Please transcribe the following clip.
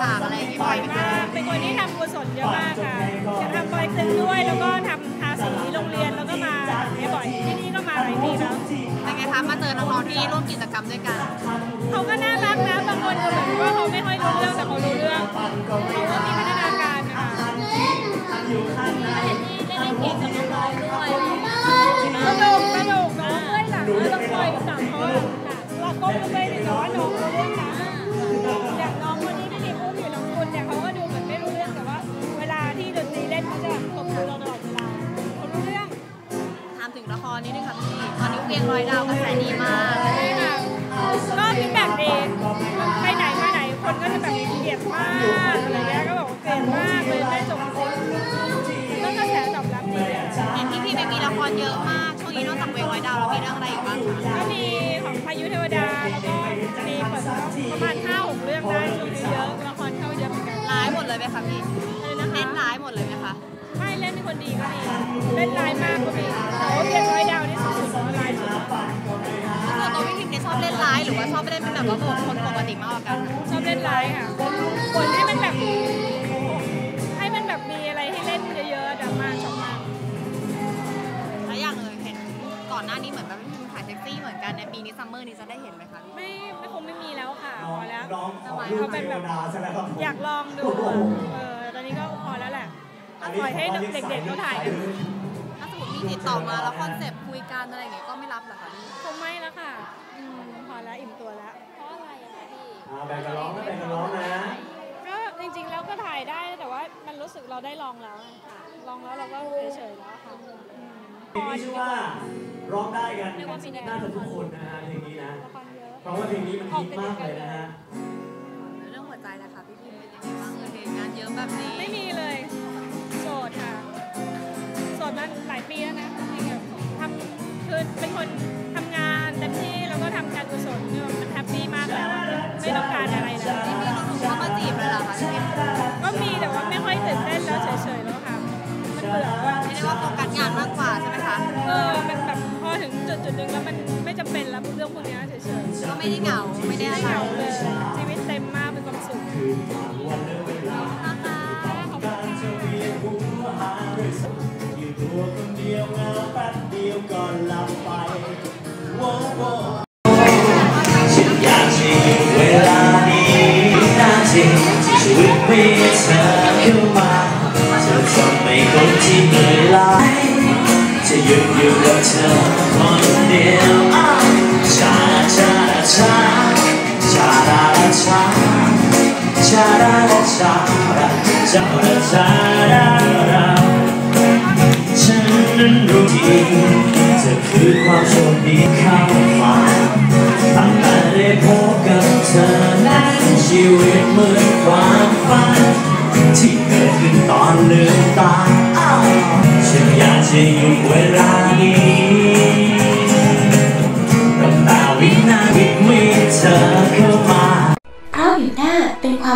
จาคอะไรอย่างงี้บ่บ่อยมากเป็นคนที่ทำกุศลเยอะมากค่ะจะทำปอยตึงด้วยแล้วก็ทำทาสีโรงเรียนแล้วก็มาเนี่ยบ่อยที่นี่ก็มาหลายปีแล้วเป็นไงคะมาเจอน้องๆที่ร่วมกิจกรรมด้วยกันเขาก็น่ารักนะบางคนก็เหมือนว่าเขาไม่ค่อยรู้เรื่องแต่เขารู้เรื่องเขาก็มีพัฒนาการนะคะสนุกสนุกน้องเมื่อยหลังแล้วต้องคอยกับสามเขาอะค่ะเราก้มลงไปถึงแต่ว่าน้องรู้เรื่องน นิดนึงค่ะพี่ตอนนี้เวียงรอยดาวกระแสดีมากใช่ค่ะก็ฟีดแบ็กดีไปไหนมาไหนคนก็จะแบบเกลียดมากอะไรเงี้ยก็บอกว่าเกลียดมากเลยไม่จบแล้วกระแสตอบรับดีอะเห็นที่พี่ไปมีละครเยอะมากช่วงนี้นอกจากเวียงรอยดาวเรามีเรื่องอะไรอีกบ้างคะก็มีของพายุเทวดาแล้วก็มีเปิดประมาณ5 6เรื่องได้ช่วงนี้เยอะละครเข้าเยอะเหมือนกันร้ายหมดเลยไหมคะพี่เลยนะคะเล่นร้ายหมดเลยไหมคะไม่เล่นเป็นคนดีก็มี อว่าชอบเล่นเป็นแบบว่าบทคนปกติมากกว่ากันคะชอบเล่นลายค่ะบทให้มันแบบ ให้มันแบบมีอะไรให้เล่นเยอะๆดราม่าชอบมากแล้วอย่างเลยเห็นก่อนหน้านี้เหมือนแบบพี่พิมถ่ายเซ็กซี่เหมือนกันในปีนี้ซัมเมอร์นี้จะได้เห็นไหมคะพี่ไม่ไม่คงไม่มีแล้วค่ะพอแล้วน้องขอเขาเป็นแบบเทวดาใช่ไหมครับอยากลองดูอะเออตอนนี้ก็พอแล้วแหละปล่อยให้เด็กๆเขาถ่ายกันถ้าสมมติมีติดต่อมาแล้วคอนเซปต์คุยกันอะไรอย่างเงี้ยก็ไม่รับเหรอคะพี่คงไม่แล้วค่ะอืมพอแล้วอิ่มตัวแล้ว อ่าแบ่งกันร้องนะแบ่งกันร้องนะ ก็จริงๆแล้วก็ถ่ายได้แต่ว่ามันรู้สึกเราได้ลองแล้วอะค่ะลองแล้วเราก็เฉยๆแล้วค่ะอืมเพลงนี้ชื่อว่าร้องได้กันน่าจะทุกคนนะฮะเพลงนี้นะ ละครเยอะ เพราะว่าเพลงนี้มันฮิตมากเลยนะฮะ เรื่องหัวใจนะคะพี่พิมเป็นยังไงบ้างเลยเห็นงานเยอะแบบนี้ไม่มีเลย โสดค่ะ โสดมาหลายปีแล้วนะจริงๆอะทำคือเป็นคนทำงาน ไม่ได้เหงาไม่ได้อะไรเหงาเลยชีวิตเต็มมากเป็นความสุขขอยู่ตัวคนเดียวเหงาก่อบไปโว้โวฉันอยากจะหยุดเวลานี้นาทีที่ชีวิตมีเธอเข้ามาเธอทำให้คนที่เหนื่อยล้าจะหยุดอยู่กับเธอคนเดียว จ้าชาดาชาดาชาดาฉันนั้นรู้ดีเธอคือความโชคดีค่ะ